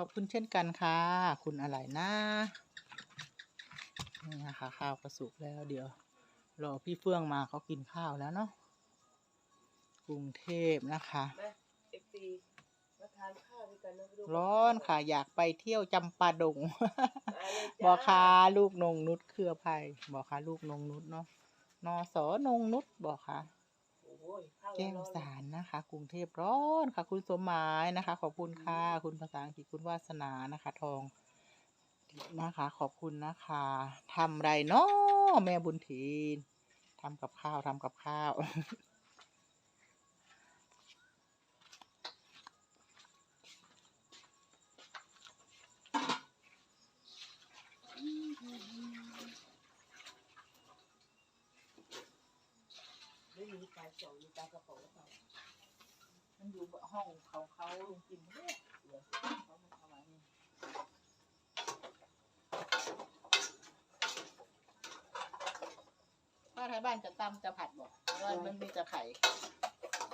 ขอบคุณเช่นกันค่ะ คุณอะไรนะนี่นะคะข้าวก็สุกแล้วเดี๋ยว รอพี่เฟื่องมาเขากินข้าวแล้วเนาะกรุงเทพนะคะมาเอฟซีมาทานข้าวด้วยกันนะลูกร้อนค่ะอยากไปเที่ยวจำปาดงมาเลยจ้าบอคาลูกนงนุชเครือภัยบอคาลูกนงนุชเนาะนอสอนงนุชบอคะโอ้ยข้าว แก้วร้อนๆสารนะคะ กรุงเทพร้อนค่ะ คุณสมหมายนะคะ ขอบคุณค่ะ คุณภาษาอังกฤษคุณวาสนานะคะ ทองนะคะ ขอบคุณนะคะทำไรเนาะแม่บุญถีนทำกับข้าวทำกับข้าว ไม่ มีการส่งมีการกระเป๋าหรือเปล่ามันอยู่ห้องเขาเขาลุงกินเนี่ยเดี๋ยวเขามาเอาไว้นี่ป้าไทยบ้านจะตำจะผัดบอกว่ามันมีจะไข่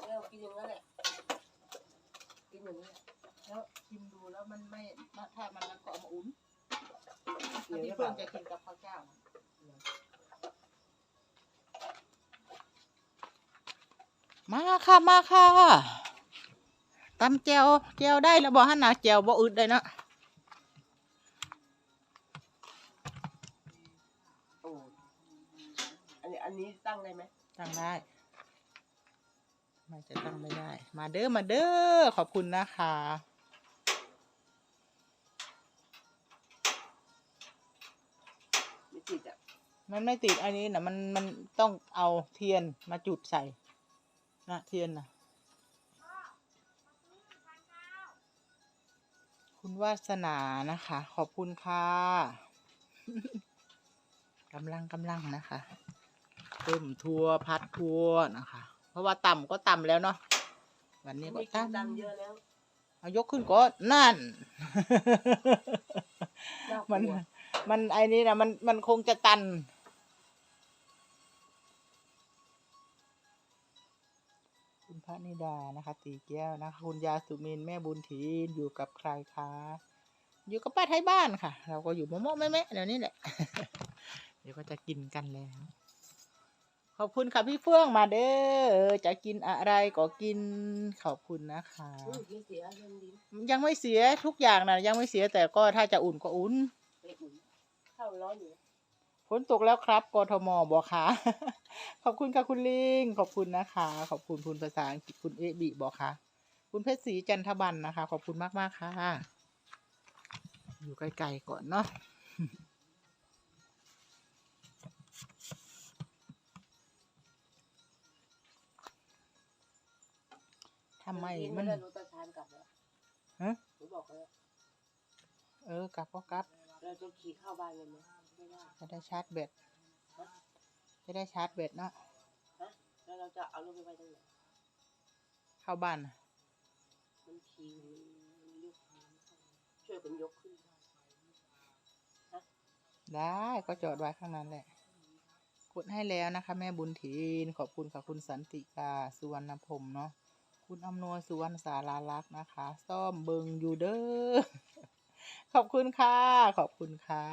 แล้วกินอย่างนั้นแหละกินอย่างนี้แหละแล้วชิมดูแล้วมันไม่ถ้ามันแล้วก็เอามาอุ่นเดี๋อันยวนี้จะเพิ่งเปจะล่ากินกับข้าวเจ้า มาค่ะมาค่ะตำแจวแจวได้แล้วบอกฮันนะแจวบ่อึดเลยเนาะโอ้อันนี้อันนี้ตั้งได้ไหมตั้งได้ไม่จะตั้งไม่ได้ มาเด้อมาเด้อขอบคุณนะคะไม่ติดอะมันไม่ติดอันนี้นะมันมันต้องเอาเทียนมาจุดใส่ นะเทียนนะคุณวาสนานะคะ ขอบคุณค่ะกำลังกำลังนะคะต้มทัวพัดทัวนะคะ เพราะว่าต่ำก็ต่ำแล้วเนาะวันนี้ก็ไม่กินต่ตังเยอะแล้วำเอายกขึ้นก็นั่นน่ากมันลัวมันไอ้นี่นะมันมันคงจะตัน พระนิดานะคะ ตีแก้วนะคะคุณยาสุมินแม่บุญถีนอยู่กับใครคะอยู่กับป้าไทยบ้านค่ะ เราก็อยู่มะม่วงแม่แม่เดี๋ยวนี้แหละ เดี๋ยวก็จะกินกันแล้ว ขอบคุณค่ะพี่เฟื่องมาเด้อจะกินอะไรก็กินขอบคุณนะคะยังไม่เสียทุกอย่างนะยังไม่เสียแต่ก็ถ้าจะอุ่นก็อุ่นข้าวร้อนอยู่ นตกแล้วครับกทมบอกค่ะ ขอบคุณค่ะคุณลิง ขอบคุณนะคะ ขอบคุณคุณภาษาอังกฤษคุณเอะบิบอกค่ะ คุณเพชรศรีจันทบันนะคะ ขอบคุณมากมากๆค่ะ อยู่ไกลๆก่อนเนาะทำไมกิมันได้รู้ตาชานกลับแล้วฮะหนูบอกแล้วเออกลับก็กลับ เราจะขี่เข้าบ้านเลยไหมไม่ได้ จะได้ชาร์จแบตจะได้ชาร์จแบตเนาะฮะแล้วเราจะเอารถไปไว้ตรงไหนเข้าบ้านน่ะมันขี่มันยกช่วยกันยกขึ้นได้ก็จอดไว้ข้างนั้นแหละกดให้แล้วนะคะ แม่บุญถีนขอบคุณค่ะคุณสันติกาสุวรรณพรหมเนาะคุณอำนวยสุวรรณสาราลักษณ์นะคะ ซ่อมเบิงอยู่เด้อ ขอบคุณค่ะ ขอบคุณค่ะ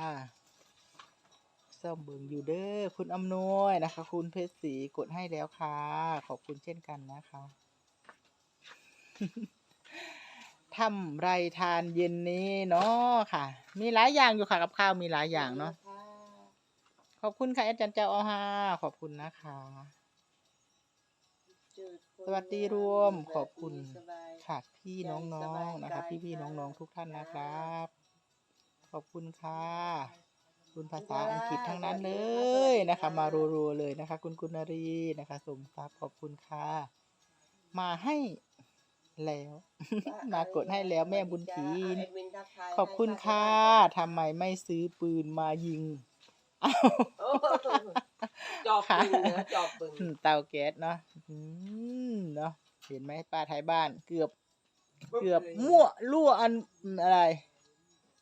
ซ่อมเบิงอยู่เด้อคุณอำนวยนะคะ คุณเพชรศรีกดให้แล้วค่ะ ขอบคุณเช่นกันนะคะทำไรทานเย็นนี้เนาะค่ะ มีหลายอย่างอยู่ค่ะกับข้าวมีหลายอย่างเนาะขอบคุณค่ะอาจารย์เจ้าออฮาขอบคุณนะคะ สวัสดีรวมขอบคุณค่ะพี่น้องๆนะคะ พี่พี่ๆน้องๆทุกท่านนะครับ ขอบคุณค่ะ คุณภาษาอังกฤษทั้งนั้นเลยนะคะ มารัวๆเลยนะคะ คุณกุณรีนะคะ สมทรัพย์ขอบคุณค่ะ มาให้แล้ว มากดให้แล้วแม่บุญถีนขอบคุณค่ะทำไมไม่ซื้อปืนมายิงจอบปึงนะจอบปึงอืมเตาแก๊สเนาะอืมเนาะเห็นไหมป้าไทยบ้านเกือบ เกือบมั่วรั่วอันอะไร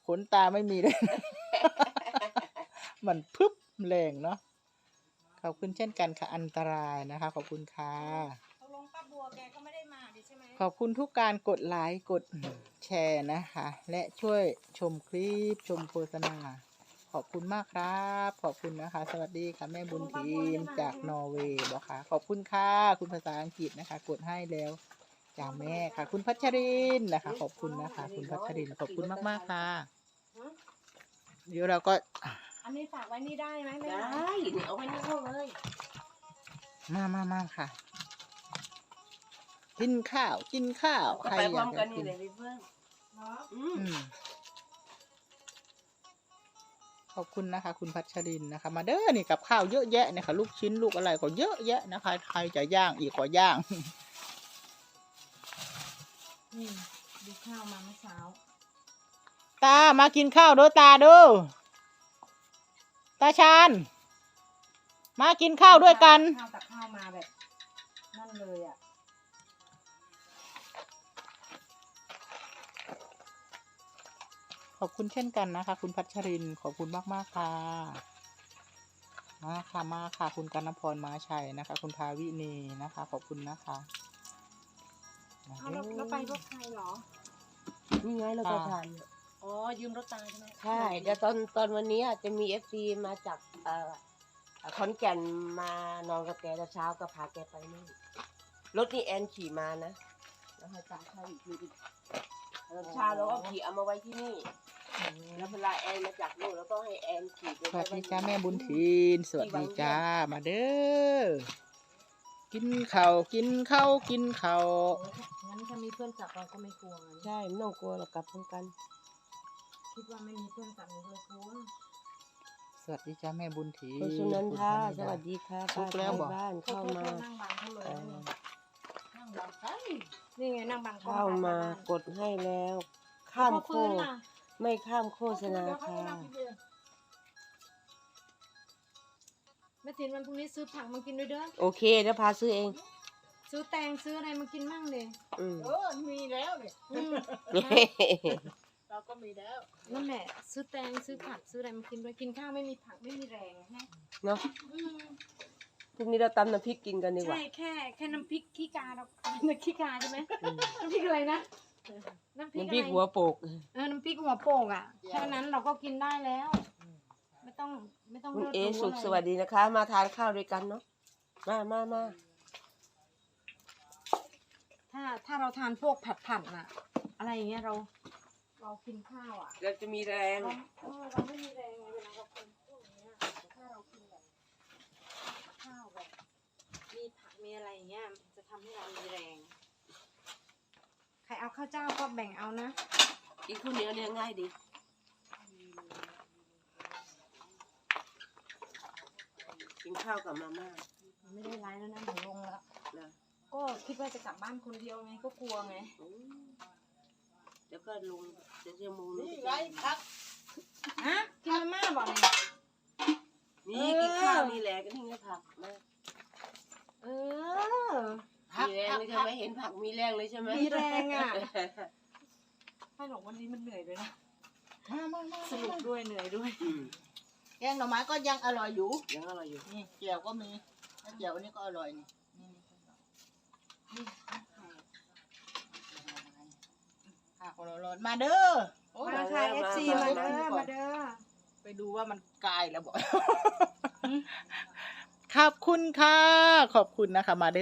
ขนตาไม่มีเลย มันพึบแรงเนาะ ขอบคุณเช่นกันค่ะ อันตรายนะคะ ขอบคุณค่ะ ตกลงป้าบัวแกก็ไม่ได้มาดิใช่ไหมขอบคุณทุกการกดไลค์ กดแชแชร์นะคะ และช่วยชมคลิป ชมโฆษณา ขอบคุณมากครับ ขอบคุณนะคะ สวัสดีค่ะ แม่บุญทีมจากนอร์เวย์บอกค่ะ ขอบคุณค่ะ คุณภาษาอังกฤษนะคะ กดให้แล้วจากแม่ค่ะ คุณพัชรินนะคะ ขอบคุณนะคะ คุณพัชรินขอบคุณมาก ๆ ค่ะ เดี๋ยวเราก็อันนี้ฝากไว้นี่ได้ไหมไดไม่ได้้เดี๋ยวเอาไว้ในห้องเลยมามามาค่ะ กินข้าว กินข้าวก็ใครไปอพร้อยามกกัจะนกินี่นเลยพี่เพื่อนเนาะอืมอืมขอบคุณนะคะ คุณพัชรินนะคะ มาเด้อนี่กับข้าวเยอะแยะเนี่ยค่ะ ลูกชิ้นลูกอะไรก็เยอะแยะนะคะ ใครจะย่างอีกก็ย่าง นี่ดูข้าวมาเมื่อเช้า ตามากินข้าวเด้อตาเด้อตาชานมากินข้าวด้วยกัน ข้าวตักข้าวมาแบบนั่นเลยอะขอบคุณเช่นกันนะคะ คุณพัชรินขอบคุณมากมากๆค่ะมาค่ะมาค่ะ คุณกนพรมาชัยนะคะ คุณภาวินีนะคะ ขอบคุณนะคะมาเอาแล้วเด้อแล้วไปรถใครเหรอนี่ไงเราก็อ่าทานเนี่ย อ๋อยืมรถตาใช่ไหมใช่เดี๋ยวตอนตอนวันนี้อะจะมีเอฟซีมาจากเอ่อขอนแก่นมานอนกับแกแต่เช้าก็พาแกไปนู่นรถนี่แอนขี่มานะแล้วให้ตามเข้าอีกทีอีกตอนเช้าเราก็ขี่เอามาไว้ที่นี่ แล้วเวลาแอนมาจากนู่นแล้วก็ให้แอนขี่ไปสไว้วัสดีไว้จ้าแม่บุญทีนสวัสดีจ้ามาเด้อกินข้าวกินข้าวกินข้าวโอ้ยงั้นถ้ามีเพื่อนกลับเราก็ไม่กลัวไงใช่ไม่ต้องกลัวเรากลับพร้อมกัน คิดว่าไม่มีเพื่อนกลับหนูเลยกลัวสวัสดีจ้าแม่บุญทีนคุณสุนันทาคุณสธนิดาวัสดีค่ะลุกแล้วบอก บ้านเข้ามา นั่งบังเขาเลยเอ่อนั่งบังใครนี่ไงนั่งบังเข้ามาบ้นกดให้แล้ว ข้าข้ามมโคคืนล่ะไม่ข้ามโฆษณาค่ะแม่ถินวันพรุ่งนี้ซื้อผักมากินด้วยเด้อโอเคเดี๋ยวพาซื้อเอง ซื้อแตงซื้ออะไรมากินมั่งเลยอืม เออมีแล้วเนี่ยอืมเราก็ มีแล้ว นั่นแหละซื้อแตงซื้อผักซื้ออะไรมากินด้วยกินข้าวไม่มีผักไม่มีแรงแฮะเนาะอืมพรุ่งนี้เราตำน้ำพริกกินกันดีกว่า ใช่แค่แค่น้ำพริกขี้กาเราน้ำขี้กาใช่ไหมอืมน้ำพริกอะไรนะน้ำพริกน้ำอะพริกไรหัวโปกเออน้ำพริกหัวโป่งอะแค่นั้นเราก็กินได้แล้ว ไม่ต้องไม่ต้องคุณลิศเอหรูสุขะไรสวัสดีนะคะ มาทานข้าวด้วยกันเนาะมามามาถ้าถ้าเราทานพวกผัดผัดๆน่ะ อะไรอย่างเงี้ยเรา เรากินข้าวอะเราจะมีแรงเราเออเราไม่มีแรงไงเวลาเรากินพวกเนี้ยแต่ถ้าเรากินแบบข้าวแบบมีผักมีอะไรอย่างเงี้ยมันจะทำให้เรามีแรงใครเอาข้าวเจ้าก็แบ่งเอานะ อีกคู่เหนียวเนี่ยง่ายดีกินข้าวกับมาม่าไม่ได้ไลฟ์แล้วนะหนูลงแล้ว นะก็คิดว่าจะกลับบ้านคนเดียวไงก็กลัวไงอืม เดี๋ยวก็ลงเดี๋ยวจะมูลนี่ไงพักฮะกินมาม่าบอกเนี่ยนี่กินข้าวนี่แหละก็นี่ไงผักมาเออ พักมีแรงพักเลยใช่พักไหมเห็นผักมีแรงเลยใช่ไหมมีแรงอะให้หลงวันนี้มันเหนื่อยด้วยนะ มามามาสนุกด้วยเหนื่อยด้วย อืมแกงหน่อไม้ก็ยังอร่อยอยู่ ยังอร่อยอยู่นี่เจียวก็มีแล้วเจียวอันนี้ก็อร่อยนี่นี่นี่ ค่ะคนร้อนๆมาเด้อโอ้ยมาค่ะ FC มาเด้อมาเด้อไปดูว่ามันกลายแล้วบอกขอบคุณค่ะ ขอบคุณนะคะมาเด้อ